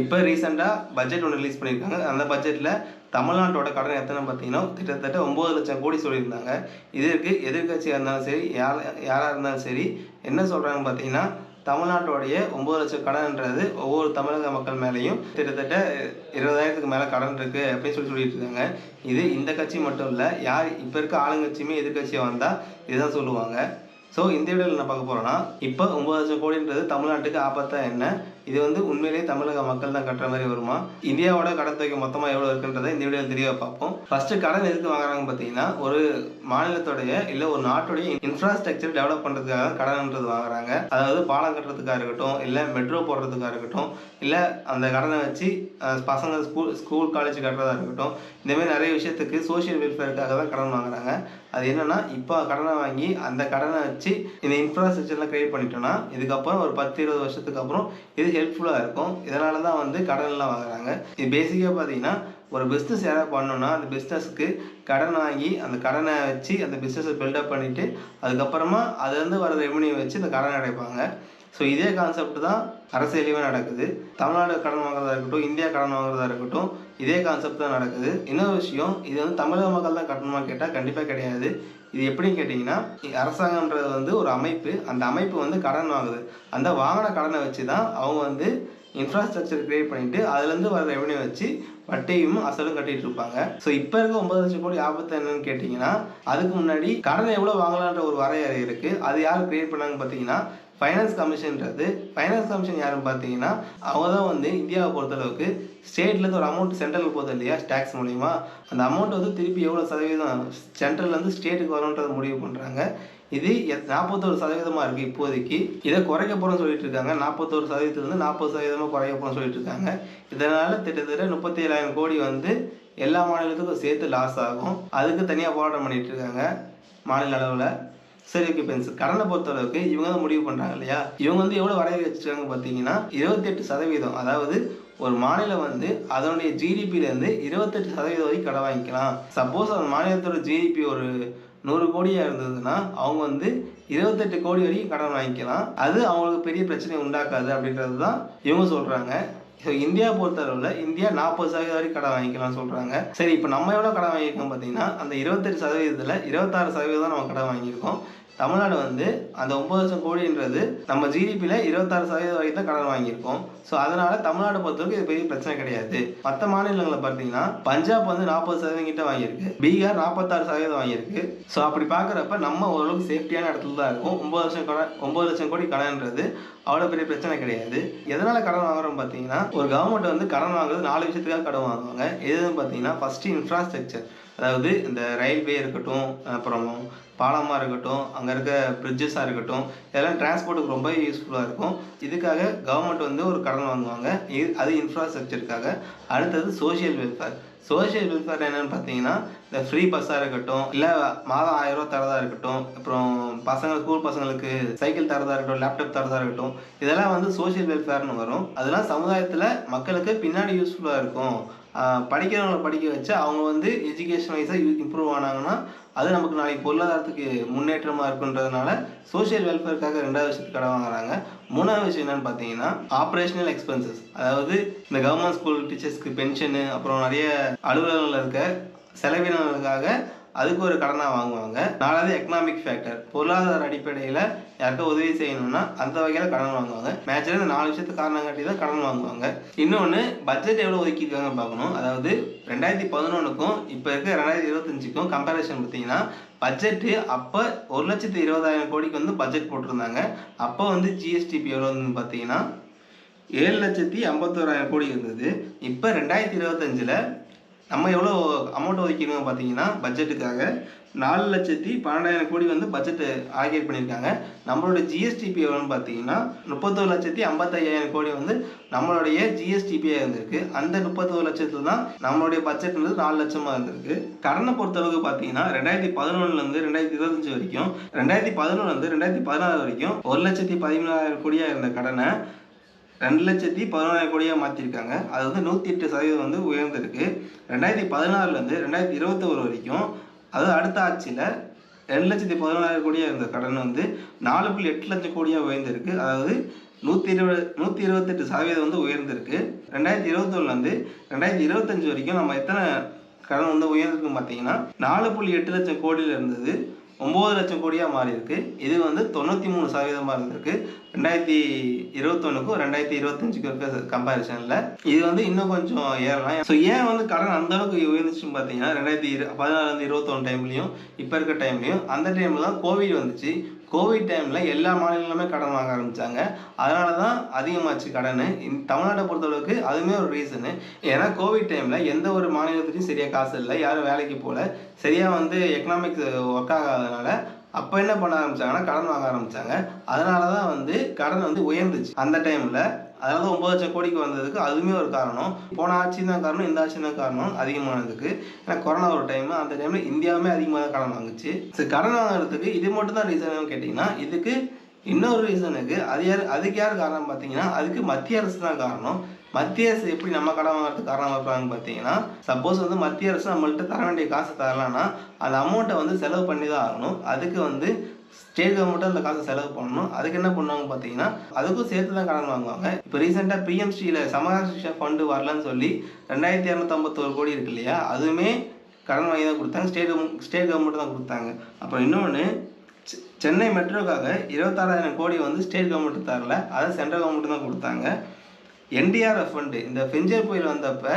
இப்போ ரீசெண்டாக பட்ஜெட் ஒன்று ரிலீஸ் பண்ணியிருக்காங்க. அந்த பட்ஜெட்டில் தமிழ்நாட்டோட கடன் எத்தனை பார்த்தீங்கன்னா கிட்டத்தட்ட ஒம்பது லட்சம் கோடி சொல்லியிருந்தாங்க. இதற்கு எதிர்க்கட்சியாக இருந்தாலும் சரி யார் யாராக இருந்தாலும் சரி என்ன சொல்கிறாங்க பார்த்தீங்கன்னா தமிழ்நாட்டோடைய ஒம்பது லட்சம் கடன்ன்றது ஒவ்வொரு தமிழக மக்கள் மேலேயும் கிட்டத்தட்ட இருபதாயிரத்துக்கு மேலே கடன் இருக்குது அப்படின்னு சொல்லி சொல்லிட்டு இருக்காங்க. இது இந்த கட்சி மட்டும் இல்லை யார் இப்போ இருக்க ஆளுங்கட்சியுமே எதிர்க்கட்சியாக வந்தால் இதுதான் சொல்லுவாங்க. ஸோ இந்த வீடியோவில் என்ன பார்க்க போகிறோன்னா இப்போ ஒம்பது லட்சம் கோடின்றது தமிழ்நாட்டுக்கு ஆபத்தாக என்ன? இது வந்து உண்மையிலேயே தமிழக மக்கள் தான் கட்டுற மாதிரி வருமா? இந்தியாவோட கடன் தொகை மொத்தமாக எவ்வளோ இருக்குன்றதை இந்த வீடியோவில் தெளிவாக பார்ப்போம். ஃபஸ்ட்டு கடன் எதுக்கு வாங்குறாங்க பார்த்தீங்கன்னா ஒரு மாநிலத்துடைய இல்லை ஒரு நாட்டுடைய இன்ஃப்ராஸ்ட்ரக்சர் டெவலப் பண்ணுறதுக்காக கடன்ன்றது வாங்குறாங்க. அதாவது பாலம் கட்டுறதுக்காக இருக்கட்டும் இல்லை மெட்ரோ போடுறதுக்காக இருக்கட்டும் இல்லை அந்த கடனை வச்சு பசங்க ஸ்கூல் ஸ்கூல் காலேஜ் கட்டுறதா இருக்கட்டும் இந்தமாதிரி நிறைய விஷயத்துக்கு சோஷியல் வெல்ஃபேருக்காக தான் கடன் வாங்குறாங்க. அது என்னன்னா இப்போ கடனை வாங்கி அந்த கடனை வச்சு இந்த இன்ஃப்ராஸ்ட்ரக்சர்லாம் கிரியேட் பண்ணிட்டோம்னா இதுக்கப்புறம் ஒரு பத்து இருபது வருஷத்துக்கு அப்புறம் இது ஹெல்ப்ஃபுல்லாக இருக்கும். இதனால தான் வந்து கடன்லாம் வாங்குறாங்க. இது பேசிக்காக பார்த்தீங்கன்னா ஒரு பிஸ்னஸ் யாராவது பண்ணோன்னா அந்த பிஸ்னஸ்க்கு கடன் வாங்கி அந்த கடனை வச்சு அந்த பிஸ்னஸை பில்டப் பண்ணிவிட்டு அதுக்கப்புறமா அதுலேருந்து வர ரெவன்யூ வச்சு இந்த கடன் அடைப்பாங்க. ஸோ இதே கான்செப்ட் தான் அரசியலையுமே நடக்குது. தமிழ்நாடு கடன் வாங்குறதா இருக்கட்டும் இந்தியா கடன் வாங்குறதா இருக்கட்டும் இதே கான்செப்ட் தான் நடக்குது. இன்னொரு விஷயம் இது வந்து தமிழக மக்கள் தான் கட்டணமாக கேட்டால் கண்டிப்பாக கிடையாது. இது எப்படின்னு கேட்டிங்கன்னா அரசாங்கம்ன்றது வந்து ஒரு அமைப்பு. அந்த அமைப்பு வந்து கடன் வாங்குது. அந்த வாங்கின கடனை வச்சு தான் அவங்க வந்து இன்ஃப்ராஸ்ட்ரக்சர் கிரியேட் பண்ணிட்டு அதுலேருந்து வர ரெவன்யூ வச்சு வட்டியும் அசலும் கட்டிட்டு இருப்பாங்க. ஸோ இப்போ இருக்க ஒன்பது லட்சம் கோடி ஆபத்து என்னன்னு கேட்டிங்கன்னா அதுக்கு முன்னாடி கடன் எவ்வளோ வாங்கலான்ற ஒரு வரையறை இருக்குது அது யார் கிரியேட் பண்ணாங்க பார்த்தீங்கன்னா ஃபைனான்ஸ் கமிஷன்ன்றது ஃபைனான்ஸ் கமிஷன் யாருன்னு பார்த்தீங்கன்னா அவங்க தான் வந்து இந்தியாவை பொறுத்தளவுக்கு ஸ்டேட்லேருந்து ஒரு அமௌண்ட் சென்ட்ரலுக்கு போகுது இல்லையா டேக்ஸ் மூலிமா அந்த அமௌண்ட் வந்து திருப்பி எவ்வளோ சதவீதம் சென்ட்ரல்லேருந்து ஸ்டேட்டுக்கு வரும்ன்றதை முடிவு பண்ணுறாங்க இது எத்- நாற்பத்தோரு சதவீதமாக இருக்குது இப்போதைக்கு. இதை குறைக்க போகிறோம்னு சொல்லிட்டு இருக்காங்க. நாற்பத்தோரு சதவீதத்துலேருந்து நாற்பது சதவீதமாக குறைக்க போகிறோம்னு சொல்லிட்டு இருக்காங்க. இதனால் கிட்டத்தட்ட முப்பத்தி ஏழாயிரம் கோடி வந்து எல்லா மாநிலத்துக்கும் சேர்த்து லாஸ் ஆகும். அதுக்கு தனியாக போராட்டம் பண்ணிகிட்டு இருக்காங்க மாநில அளவில். சரி ஓகே பென்ஸ் கடனை பொறுத்தளவுக்கு இவங்க தான் முடிவு பண்ணுறாங்க இல்லையா? இவங்க வந்து எவ்வளோ வரைய வச்சுருக்காங்க பார்த்தீங்கன்னா இருபத்தெட்டு சதவீதம். அதாவது ஒரு மாநிலம் வந்து அதனுடைய ஜிடிபிலேருந்து இருபத்தெட்டு சதவீதம் வரைக்கும் கடன் வாங்கிக்கலாம். சப்போஸ் அந்த மாநிலத்தோட ஜிடிபி ஒரு நூறு கோடியாக இருந்ததுன்னா அவங்க வந்து இருபத்தெட்டு கோடி வரைக்கும் கடன் வாங்கிக்கலாம். அது அவங்களுக்கு பெரிய பிரச்சனை உண்டாக்காது அப்படின்றது தான் இவங்க சொல்கிறாங்க ஸோ இந்தியா பொறுத்தளவில் இந்தியா நாற்பது சதவீதம் வரைக்கும் கடன் வாங்கிக்கலாம்னு சொல்கிறாங்க சரி இப்போ நம்ம எவ்வளோ கடன் வாங்கியிருக்கோம் பார்த்தீங்கன்னா அந்த இருபத்தெட்டு சதவீதத்தில் இருபத்தாறு சதவீதம் தான் நம்ம கடன் வாங்கியிருக்கோம். தமிழ்நாடு வந்து அந்த ஒம்பது லட்சம் கோடின்றது நம்ம ஜிடிபியில் இருபத்தாறு சதவீதம் வரைக்கும் தான் கடன் வாங்கியிருக்கோம். ஸோ அதனால தமிழ்நாடு பொறுத்தவரைக்கும் இது பெரிய பிரச்சனை கிடையாது. மற்ற மாநிலங்களை பார்த்தீங்கன்னா பஞ்சாப் வந்து நாற்பது சதவீதம் கிட்ட வாங்கியிருக்கு. பீகார் நாற்பத்தாறு சதவீதம் வாங்கியிருக்கு. ஸோ அப்படி பார்க்குறப்ப நம்ம ஓரளவுக்கு சேஃப்டியான இடத்துல தான் இருக்கும். ஒம்பது லட்சம் கடன் ஒம்பது லட்சம் கோடி கடன்ன்றது அவ்வளோ பெரிய பிரச்சனை கிடையாது. எதனால் கடன் வாங்குறோம் பார்த்தீங்கன்னா ஒரு கவர்மெண்ட் வந்து கடன் வாங்குறது நாலு விஷயத்துக்காக கடன் வாங்குவாங்க. எதுன்னு பார்த்தீங்கன்னா ஃபஸ்ட்டு இன்ஃப்ராஸ்ட்ரக்சர் அதாவது இந்த ரயில்வே இருக்கட்டும் அப்புறம் பாலமாக இருக்கட்டும் அங்கே இருக்க பிரிட்ஜஸாக இருக்கட்டும் இதெல்லாம் டிரான்ஸ்போர்ட்டுக்கு ரொம்ப யூஸ்ஃபுல்லாக இருக்கும். இதுக்காக கவர்மெண்ட் வந்து ஒரு கடன் வாங்குவாங்க. இது அது இன்ஃப்ராஸ்ட்ரக்சருக்காக அடுத்தது சோஷியல் வெல்ஃபேர் சோஷியல் வெல்ஃபேர் என்னன்னு பார்த்தீங்கன்னா இந்த ஃப்ரீ பஸ்ஸாக இருக்கட்டும் இல்லை மாதம் ஆயிரம் ரூபா தரதா இருக்கட்டும் அப்புறம் பசங்க ஸ்கூல் பசங்களுக்கு சைக்கிள் தரதா இருக்கட்டும் லேப்டாப் தரதா இருக்கட்டும் இதெல்லாம் வந்து சோஷியல் வெல்ஃபேர்னு வரும். அதெல்லாம் சமுதாயத்தில் மக்களுக்கு பின்னாடி யூஸ்ஃபுல்லாக இருக்கும். படிக்கிறவங்களை படிக்க வச்சு அவங்க வந்து எஜுகேஷன் வைஸாக இம்ப்ரூவ் ஆனாங்கன்னா அது நமக்கு நாளைக்கு பொருளாதாரத்துக்கு முன்னேற்றமாக இருக்குன்றதுனால சோஷியல் வெல்ஃபேருக்காக ரெண்டாவது விஷயத்துக்கு கடன் வாங்குறாங்க. மூணாவது விஷயம் என்னன்னு பார்த்தீங்கன்னா ஆப்ரேஷனல் எக்ஸ்பென்சஸ் அதாவது இந்த கவர்மெண்ட் ஸ்கூல் டீச்சர்ஸ்க்கு பென்ஷனு அப்புறம் நிறைய அலுவலகங்களில் இருக்க செலவினங்களுக்காக அதுக்கு ஒரு கடனாக வாங்குவாங்க. நாலாவது எக்கனாமிக் ஃபேக்டர் பொருளாதார அடிப்படையில் யாருக்கா உதவி செய்யணும்னா அந்த வகையில் கடன் வாங்குவாங்க. மேட்சில் இந்த நாலு விஷயத்துக்கு காரணம் காட்டி தான் கடன் வாங்குவாங்க. இன்னொன்று பட்ஜெட் எவ்வளோ ஒதுக்கியிருக்காங்கன்னு பார்க்கணும். அதாவது ரெண்டாயிரத்தி பதினொன்றுக்கும் இப்போ இருக்க ரெண்டாயிரத்தி இருபத்தஞ்சுக்கும் கம்பேரிசன் பார்த்தீங்கன்னா பட்ஜெட்டு அப்போ ஒரு லட்சத்து இருபதாயிரம் கோடிக்கு வந்து பட்ஜெட் போட்டிருந்தாங்க. அப்போ வந்து ஜிஎஸ்டிபி எவ்வளோ பார்த்தீங்கன்னா ஏழு லட்சத்தி ஐம்பத்தோராயிரம் கோடி இருந்தது. இப்போ ரெண்டாயிரத்தி இருபத்தஞ்சில் நம்ம எவ்வளோ அமௌண்ட் ஒதுக்கிருக்கோம் பார்த்தீங்கன்னா பட்ஜெட்டுக்காக நாலு லட்சத்தி பன்னெண்டாயிரம் கோடி வந்து பட்ஜெட்டு ஆகியேட் பண்ணியிருக்காங்க. நம்மளோட ஜிஎஸ்டிபி எவ்வளோன்னு பார்த்தீங்கன்னா முப்பத்தோரு லட்சத்தி ஐம்பத்தையாயிரம் கோடி வந்து நம்மளுடைய ஜிஎஸ்டிபியாக இருந்திருக்கு. அந்த முப்பத்தோரு லட்சத்தில் தான் நம்மளுடைய பட்ஜெட்ன்றது நாலு லட்சமாக இருந்திருக்கு. கடனை பொறுத்தளவுக்கு பார்த்தீங்கன்னா ரெண்டாயிரத்தி பதினொன்றுலேருந்து ரெண்டாயிரத்தி இருபத்தஞ்சு வரைக்கும் ரெண்டாயிரத்தி பதினொன்றுலேருந்து ரெண்டாயிரத்தி பதினாறு வரைக்கும் ஒரு லட்சத்தி பதிமூணாயிரம் கோடியாக இருந்த கடனை ரெண்டு லட்சத்தி பதினோராயிரம் கோடியாக மாற்றிருக்காங்க அது வந்து நூற்றி எட்டு சதவீதம் வந்து உயர்ந்திருக்கு. ரெண்டாயிரத்தி பதினாறுலேருந்து ரெண்டாயிரத்தி இருபத்தோரு வரைக்கும் அதாவது அடுத்த ஆட்சியில் ரெண்டு லட்சத்தி பதினோராயிரம் கோடியாக இருந்த கடன் வந்து நாலு புள்ளி எட்டு லட்சம் கோடியாக உயர்ந்திருக்கு. அதாவது நூற்றி இருபது நூற்றி இருபத்தெட்டு சதவீதம் வந்து உயர்ந்திருக்கு. ரெண்டாயிரத்தி இருபத்தொன்னுலேருந்து ரெண்டாயிரத்தி இருபத்தஞ்சு வரைக்கும் நம்ம எத்தனை கடன் வந்து உயர்ந்திருக்குன்னு பார்த்தீங்கன்னா நாலு புள்ளி எட்டு லட்சம் கோடியில் இருந்தது. ஒம்பது லட்சம் கோடியாக மாறி இருக்கு. இது வந்து தொண்ணூற்றி மூணு சதவீதமாக இருந்திருக்கு. ரெண்டாயிரத்தி இருபத்தொன்னுக்கும் ரெண்டாயிரத்தி இருபத்தஞ்சுக்கும் இருக்க கம்பேரிசனில் இது வந்து இன்னும் கொஞ்சம் ஏறலாம். ஸோ ஏன் வந்து கடன் அந்த அளவுக்கு உயர்ந்துச்சுன்னு பார்த்தீங்கன்னா ரெண்டாயிரத்தி இரு பதினாறுலேருந்து இருபத்தொன்று டைம்லையும் இப்போ இருக்க டைம்லையும் அந்த டைமில் தான் கோவிட் வந்துச்சு. கோவிட் டைமில் எல்லா மாநிலங்களுமே கடன் வாங்க ஆரம்பித்தாங்க அதனால தான் அதிகமாச்சு கடன். தமிழ்நாட்டை பொறுத்தளவுக்கு அதுவுமே ஒரு ரீசனு ஏன்னா கோவிட் டைமில் எந்த ஒரு மாநிலத்துலையும் சரியாக காசு இல்லை. யாரும் வேலைக்கு போகல சரியாக வந்து எக்கனாமிக்ஸ் ஒர்க் ஆகாதனால அப்போ என்ன பண்ண ஆரம்பிச்சாங்கன்னா கடன் வாங்க ஆரம்பிச்சாங்க. அதனால தான் வந்து கடன் வந்து உயர்ந்துச்சு. அந்த டைமில் அதாவது ஒம்பது லட்சம் கோடிக்கு வந்ததுக்கு அதுவுமே ஒரு காரணம். போன ஆட்சி தான் காரணம் இந்த ஆட்சி தான் காரணம் அதிகமானதுக்கு. ஏன்னா கொரோனா ஒரு டைம் அந்த டைமில் இந்தியாவுமே அதிகமாக தான் கடன் வாங்குச்சு. ஸோ கடன் வாங்குறதுக்கு இது மட்டும் தான் ரீசன் கேட்டிங்கன்னா இதுக்கு இன்னொரு ரீசனுக்கு அது யார் அதுக்கு யார் காரணம் பார்த்தீங்கன்னா அதுக்கு மத்திய அரசு தான் காரணம். மத்திய அரசு எப்படி நம்ம கடன் வாங்குறதுக்கு காரணமாக இருப்பாங்கன்னு பார்த்தீங்கன்னா சப்போஸ் வந்து மத்திய அரசு நம்மள்கிட்ட தர வேண்டிய காசு தரலான்னா அந்த அமௌண்ட்டை வந்து செலவு பண்ணி தான் ஆகணும். அதுக்கு வந்து ஸ்டேட் கவர்மெண்ட்டும் அந்த காசை செலவு பண்ணணும். அதுக்கு என்ன பண்ணுவாங்க பார்த்தீங்கன்னா அதுக்கும் சேர்த்து தான் கடன் வாங்குவாங்க. இப்போ ரீசெண்டாக பிஎம்சியில் சமகாசிஷா ஃபண்டு வரலன்னு சொல்லி ரெண்டாயிரத்தி இரநூத்தம்பத்தோரு கோடி இருக்கு இல்லையா அதுவுமே கடன் வாங்கி தான் கொடுத்தாங்க. ஸ்டேட் ஸ்டேட் கவர்மெண்ட் தான் கொடுத்தாங்க. அப்புறம் இன்னொன்று சென்னை மெட்ரோக்காக இருபத்தாறாயிரம் கோடி வந்து ஸ்டேட் கவர்மெண்ட் தரல. அதை சென்ட்ரல் கவர்மெண்ட் தான் கொடுத்தாங்க. என்டிஆர்எஃப் ஃபண்டு இந்த பெஞ்சர் புயல் வந்தப்போ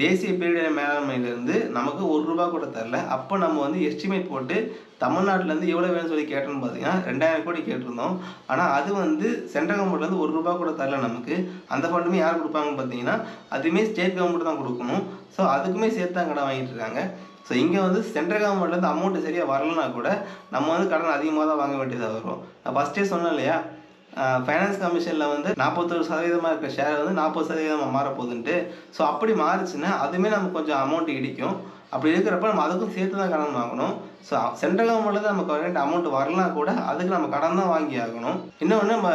தேசிய பேரிடர் மேலாண்மையிலேருந்து நமக்கு ஒரு ரூபா கூட தரல. அப்போ நம்ம வந்து எஸ்டிமேட் போட்டு தமிழ்நாட்டிலேருந்து எவ்வளோ வேணும்னு சொல்லி கேட்டோம்னு பார்த்தீங்கன்னா ரெண்டாயிரம் கோடி கேட்டிருந்தோம். ஆனால் அது வந்து சென்ட்ரல் கவர்மெண்ட்லேருந்து ஒரு ரூபா கூட தரல நமக்கு. அந்த ஃபண்டுமே யார் கொடுப்பாங்கன்னு பார்த்தீங்கன்னா அதுவுமே ஸ்டேட் கவர்மெண்ட் தான் கொடுக்கணும். ஸோ அதுக்குமே சேர்த்து தான் கடை வாங்கிட்டு இருக்காங்க. ஸோ இங்கே வந்து சென்ட்ரல் கவர்மெண்ட்லேருந்து அமௌண்ட் சரியாக வரலனா கூட நம்ம வந்து கடன் அதிகமாக தான் வாங்க வேண்டியதாக வரும். நான் ஃபஸ்ட்டே சொன்னேன் இல்லையா? ஃபைனான்ஸ் கமிஷனில் வந்து நாற்பத்தொரு சதவீதமாக இருக்கிற ஷேர் வந்து நாற்பது சதவீதமாக மாறப்போகுதுன்ட்டு. ஸோ அப்படி மாறுச்சுன்னா அதுவுமே நமக்கு கொஞ்சம் அமௌண்ட் இடிக்கும். அப்படி இருக்கிறப்ப நம்ம அதுக்கும் சேர்த்து தான் கடன் வாங்கணும். ஸோ சென்ட்ரல் கவர்மெண்ட்லேருந்து நமக்கு வர வேண்டிய அமௌண்ட் வரலாம் கூட அதுக்கு நம்ம கடன் தான் வாங்கி ஆகணும். இன்னொன்று நம்ம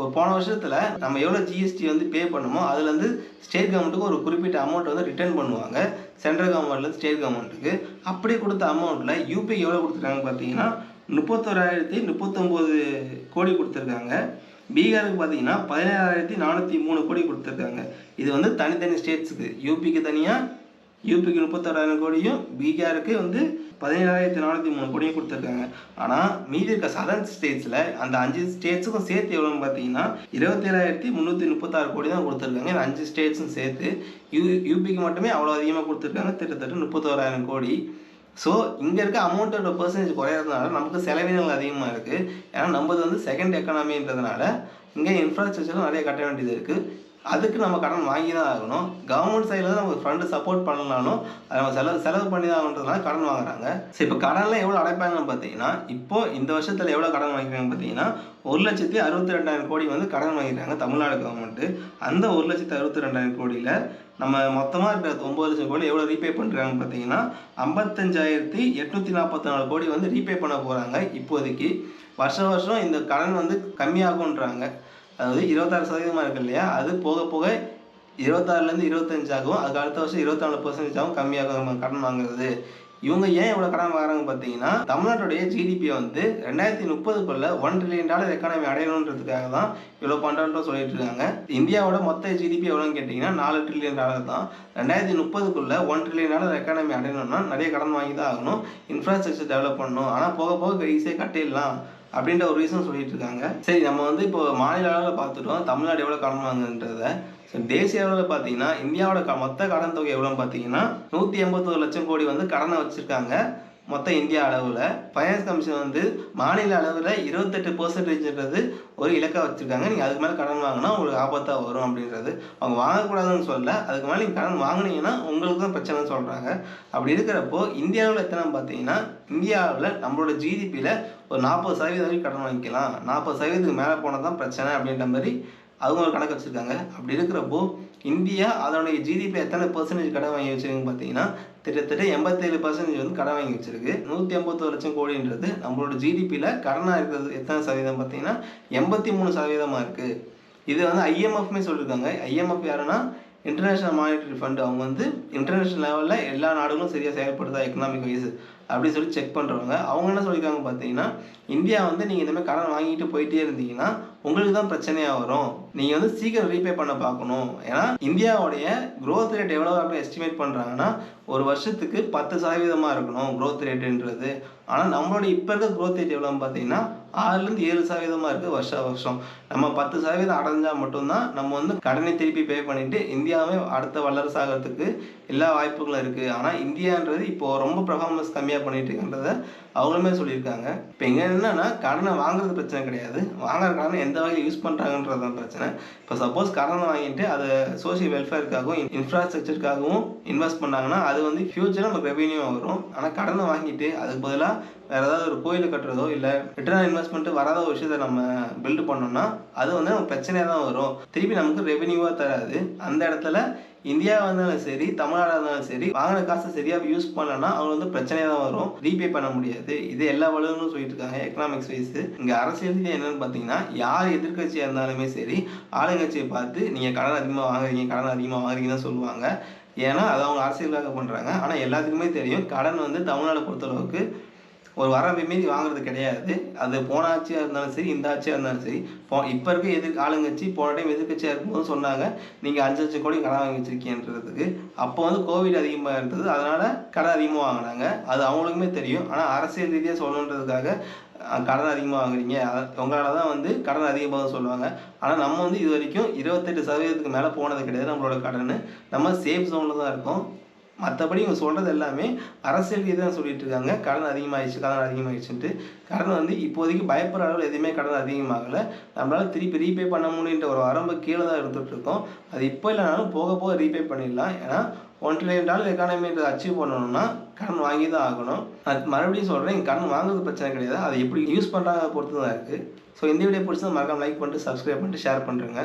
ஒரு போன வருஷத்தில் நம்ம எவ்வளோ ஜிஎஸ்டி வந்து பே பண்ணுமோ அதுலேருந்து ஸ்டேட் கவர்மெண்ட்டுக்கு ஒரு குறிப்பிட்ட அமௌண்ட் வந்து ரிட்டர்ன் பண்ணுவாங்க. சென்ட்ரல் கவர்மெண்ட்லேருந்து ஸ்டேட் கவர்மெண்ட்டுக்கு அப்படி கொடுத்த அமௌண்ட்டில் யூபி எவ்வளோ கொடுத்துருக்காங்க பார்த்தீங்கன்னா முப்பத்தோராயிரத்தி முப்பத்தொம்போது கோடி கொடுத்துருக்காங்க. பீகாருக்கு பார்த்தீங்கன்னா பதினேழாயிரத்தி நானூற்றி மூணு கோடி கொடுத்துருக்காங்க. இது வந்து தனித்தனி ஸ்டேட்ஸுக்கு யூபிக்கு தனியாக யூபிக்கு முப்பத்தாறாயிரம் கோடியும் பீகாருக்கு வந்து பதினேழாயிரத்தி நானூற்றி மூணு கோடியும் கொடுத்துருக்காங்க. ஆனால் மீதி இருக்க சதர்ன் ஸ்டேட்ஸில் அந்த அஞ்சு ஸ்டேட்ஸுக்கும் சேர்த்து எவ்வளோன்னு பார்த்தீங்கன்னா இருபத்தேழாயிரத்தி முந்நூற்றி முப்பத்தாறு கோடி தான் கொடுத்துருக்காங்க. இந்த அஞ்சு ஸ்டேட்ஸும் சேர்த்து யூ யூபிக்கு மட்டுமே அவ்வளோ அதிகமாக கொடுத்துருக்காங்க. கிட்டத்தட்ட முப்பத்தோராயிரம் கோடி. ஸோ இங்கே இருக்க அமௌண்ட்டோட பர்சன்டேஜ் குறையிறதுனால நமக்கு செலவினங்கள் அதிகமாக இருக்குது ஏன்னா நம்மது வந்து செகண்ட் எக்கனாமின்றதுனால இங்கே இன்ஃப்ராஸ்ட்ரக்சரும் நிறைய கட்ட வேண்டியது இருக்குது அதுக்கு நம்ம கடன் வாங்கி தான் ஆகணும் கவர்மெண்ட் சைடில் தான் நமக்கு ஃபண்டு சப்போர்ட் பண்ணலனாலும் அதை நம்ம செலவு செலவு பண்ணி தான் ஆகணுன்றதுனால கடன் வாங்குறாங்க. சரி இப்போ கடன்லாம் எவ்வளோ அடைப்பாங்கன்னு பார்த்தீங்கன்னா இப்போ இந்த வருஷத்தில் எவ்வளோ கடன் வாங்கிக்கிறாங்கன்னு பார்த்தீங்கன்னா ஒரு லட்சத்தி அறுபத்தி ரெண்டாயிரம் கோடி வந்து கடன் வாங்கிக்கிறாங்க தமிழ்நாடு கவர்மெண்ட்டு அந்த ஒரு லட்சத்தி அறுபத்தி ரெண்டாயிரம் கோடியில் நம்ம மொத்தமாக இருக்கிற ஒம்பது லட்சம் கோடி எவ்வளோ ரீபே பண்ணுறாங்கன்னு பார்த்தீங்கன்னா ஐம்பத்தஞ்சாயிரத்தி எட்நூற்றி நாற்பத்தி நாலு கோடி வந்து ரீபே பண்ண போகிறாங்க இப்போதைக்கு. வருஷம் வருஷம் இந்த கடன் வந்து கம்மியாகுன்றாங்க அதாவது இருபத்தாறு சதவீதமாக இருக்கு இல்லையா? அது போக போக இருபத்தாறுலேருந்து இருபத்தஞ்சாகவும் அதுக்கு அடுத்த வருஷம் இருபத்தாலு பர்சன்டேஜாகவும் கம்மியாக கடன் வாங்குறது. இவங்க ஏன் இவ்வளோ கடன் வாங்குறாங்க பார்த்தீங்கன்னா தமிழ்நாட்டுடைய ஜிடிபி வந்து ரெண்டாயிரத்தி முப்பதுக்குள்ள ஒன் ட்ரில்லியன் டாலர் எக்கானமி அடையணுன்றதுக்காக தான் இவ்வளோ பண்ணுறோம் சொல்லிட்டு இருக்காங்க. இந்தியாவோட மொத்த ஜிடிபி எவ்வளோன்னு கேட்டிங்கன்னா நாலு ட்ரில்லியன் டாலர் தான். ரெண்டாயிரத்தி முப்பதுக்குள்ள ஒன் ட்ரில்லியன் டாலர் எக்கானமி அடையணும்னா நிறைய கடன் வாங்கி தான் ஆகணும் இன்ஃப்ராஸ்ட்ரக்சர் டெவலப் பண்ணணும். ஆனால் போக போக ஈஸியாக கட்டிடலாம். அப்படின்ற ஒரு ரீசன் சொல்லிட்டு இருக்காங்க சரி நம்ம வந்து இப்போ மாநில அளவில் பார்த்துட்டோம். தமிழ்நாடு எவ்வளோ கடன் வாங்குன்றத ஸோ தேசிய அளவில் பார்த்தீங்கன்னா இந்தியாவோட மொத்த கடன் தொகை எவ்வளோன்னு பார்த்தீங்கன்னா நூற்றி எண்பத்தோரு லட்சம் கோடி வந்து கடனை வச்சுருக்காங்க. மொத்த இந்தியா அளவில் ஃபைனான்ஸ் கமிஷன் வந்து மாநில அளவில் இருபத்தெட்டு பர்சன்டேஜ்ன்றது ஒரு இலக்காக வச்சுருக்காங்க. நீங்கள் அதுக்கு மேலே கடன் வாங்கினா உங்களுக்கு ஆபத்தாக வரும் அப்படின்றது. அவங்க வாங்கக்கூடாதுன்னு சொல்லல. அதுக்கு மேலே நீங்கள் கடன் வாங்கினீங்கன்னா உங்களுக்கு தான் பிரச்சனைன்னு சொல்கிறாங்க அப்படி இருக்கிறப்போ இந்தியாவில் எத்தனை பார்த்தீங்கன்னா இந்தியாவில் நம்மளோட ஜிடிபியில் ஒரு நாற்பது சதவீதம் வரைக்கும் கடன் வாங்கிக்கலாம். நாற்பது சதவீதத்துக்கு மேலே போனால் தான் பிரச்சனை அப்படின்ற மாதிரி அவங்க ஒரு கணக்கு வச்சுருக்காங்க. அப்படி இருக்கிறப்போ இந்தியா அதனுடைய ஜிடிபி எத்தனை பர்சன்டேஜ் கடன் வாங்கி வச்சிருக்குன்னு பார்த்தீங்கன்னா கிட்டத்தட்ட எண்பத்தேழு பர்சன்டேஜ் வந்து கடன் வாங்கி வச்சிருக்கு. நூற்றி ஐம்பத்தோரு லட்சம் கோடின்றது நம்மளோட ஜிடிபியில் கடனாக இருக்கிறது எத்தனை சதவீதம் பார்த்தீங்கன்னா எண்பத்தி மூணு சதவீதமாக இருக்குது இது வந்து ஐஎம்எஃப்மே சொல்லியிருக்காங்க ஐஎம்எஃப் யாருன்னா இன்டர்நேஷ்னல் மானிட்டரி ஃபண்ட் அவங்க வந்து இன்டர்நேஷ்னல் லெவலில் எல்லா நாடுகளும் சரியாக செயல்படுதா எக்கனாமிக் வைஸ் அப்படின்னு சொல்லி செக் பண்ணுறவங்க அவங்க என்ன சொல்லியிருக்காங்க பார்த்தீங்கன்னா இந்தியா வந்து நீங்கள் இந்தமாதிரி கடன் வாங்கிட்டு போயிட்டே இருந்தீங்கன்னா உங்களுக்கு தான் பிரச்சனையாக வரும். நீங்கள் வந்து சீக்கிரம் ரீபே பண்ண பார்க்கணும். ஏன்னா இந்தியாவுடைய க்ரோத் ரேட் எவ்வளோ அப்படின்னு எஸ்டிமேட் பண்ணுறாங்கன்னா ஒரு வருஷத்துக்கு பத்து சதவீதமாக இருக்கணும் க்ரோத் ரேட்டுன்றது ஆனால் நம்மளோட இப்போ இருக்க க்ரோத் ரேட் எவ்வளோன்னு பார்த்தீங்கன்னா ஆறுலேருந்து ஏழு சதவீதமாக இருக்குது வருஷ வருஷம். நம்ம பத்து சதவீதம் அடைஞ்சால் மட்டும்தான் நம்ம வந்து கடனை திருப்பி பே பண்ணிவிட்டு இந்தியாவே அடுத்த வல்லரசாகிறதுக்கு எல்லா வாய்ப்புகளும் இருக்குது ஆனால் இந்தியான்றது இப்போ ரொம்ப பர்ஃபார்மன்ஸ் கம்மியாக பண்ணிட்டு இருக்குன்றத அவங்களுமே சொல்லியிருக்காங்க. இப்போ எங்கே என்னன்னா கடனை வாங்குறது பிரச்சனை கிடையாது. வாங்குற கடனை எந்த வகையில் யூஸ் பண்ணுறாங்கன்றது தான் பிரச்சனை. இப்போ சப்போஸ் கடனை வாங்கிட்டு அதை சோஷியல் வெல்ஃபேருக்காகவும் இன்ஃப்ராஸ்ட்ரக்சருக்காகவும் இன்வெஸ்ட் பண்ணாங்கன்னா அது வந்து ஃப்யூச்சரில் நமக்கு ரெவென்யூ வரும். ஆனால் கடனை வாங்கிட்டு அதுக்கு பதிலாக வேறு ஏதாவது ஒரு கோயில் கட்டுறதோ இல்லை ரிட்டர்ன் இன்வெஸ்ட்மெண்ட் வராத ஒரு விஷயத்தை நம்ம பில்டு பண்ணோம்னா அது வந்து நமக்கு பிரச்சனையாக தான் வரும். திருப்பி நமக்கு ரெவென்யூவாக தராது. அந்த இடத்துல இந்தியாவாக இருந்தாலும் சரி தமிழ்நாடாக இருந்தாலும் சரி வாங்கின காசை சரியாக யூஸ் பண்ணலன்னா அவங்க வந்து பிரச்சனையாக தான் வரும். ரீபே பண்ண முடியாது. இது எல்லா வலுவலும் சொல்லிட்டு இருக்காங்க எக்கனாமிக்ஸ் வைஸ் இங்கே அரசியல் என்னன்னு பார்த்தீங்கன்னா யார் எதிர்க்கட்சியாக இருந்தாலுமே சரி ஆளுங்கட்சியை பார்த்து நீங்கள் கடன் அதிகமாக வாங்குறீங்க கடன் அதிகமாக வாங்குறீங்கன்னு சொல்லுவாங்க. ஏன்னா அது அவங்க அரசியலுக்காக பண்ணுறாங்க ஆனால் எல்லாத்துக்குமே தெரியும் கடன் வந்து தமிழ்நாடு பொறுத்தளவுக்கு ஒரு வரம்பை மீறி வாங்குறது கிடையாது. அது போன ஆட்சியாக இருந்தாலும் சரி இந்த ஆட்சியாக இருந்தாலும் சரி. போ இப்போ இருக்க எதிர் ஆளுங்கட்சி போன டைம் எதிர்க்கட்சியாக இருக்கும்போது சொன்னாங்க நீங்கள் அஞ்சு லட்சம் கோடி கடன் வாங்கி வச்சிருக்கீன்றதுக்கு அப்போ வந்து கோவிட் அதிகமாக இருந்தது அதனால் கடன் அதிகமாக வாங்கினாங்க. அது அவங்களுக்குமே தெரியும். ஆனால் அரசியல் ரீதியாக சொல்லணுன்றதுக்காக கடன் அதிகமாக வாங்குறீங்க. உங்களால் தான் வந்து கடன் அதிகமாக சொல்லுவாங்க. ஆனால் நம்ம வந்து இது வரைக்கும் இருபத்தெட்டு சதவீதத்துக்கு மேலே போனது கிடையாது. நம்மளோட கடன் நம்ம சேஃப் ஜோனில் தான் இருக்கோம். மற்றபடி இவங்க சொல்கிறது எல்லாமே அரசியல் தான் சொல்லிட்டு இருக்காங்க. கடன் அதிகமாகிடுச்சு கடன் அதிகமாகிடுச்சுன்ட்டு கடன் வந்து இப்போதைக்கு பயப்படுற அளவில் எதுவுமே கடன் அதிகமாகலை. நம்மளால் திருப்பி ரீபே பண்ண முடியுன்ற ஒரு வரம்பு கீழே தான் இருந்துகிட்ருக்கோம் அது இப்போ இல்லைனாலும் போக போக ரீபே பண்ணிடலாம். ஏன்னா ஒன் ட்ரில்லியன் டாலர் எக்கானமின்றதை அச்சீவ் பண்ணணும்னா கடன் வாங்கி தான் ஆகணும். அது மறுபடியும் சொல்கிறேன் கடன் வாங்குறது பிரச்சனை கிடையாது. அதை எப்படி யூஸ் பண்ணுறாங்க பொறுத்து தான் இருக்குது ஸோ இந்த வீடியோ பிடிச்சது மறக்காம லைக் பண்ணிட்டு சப்ஸ்கிரைப் பண்ணிட்டு ஷேர் பண்ணுறேங்க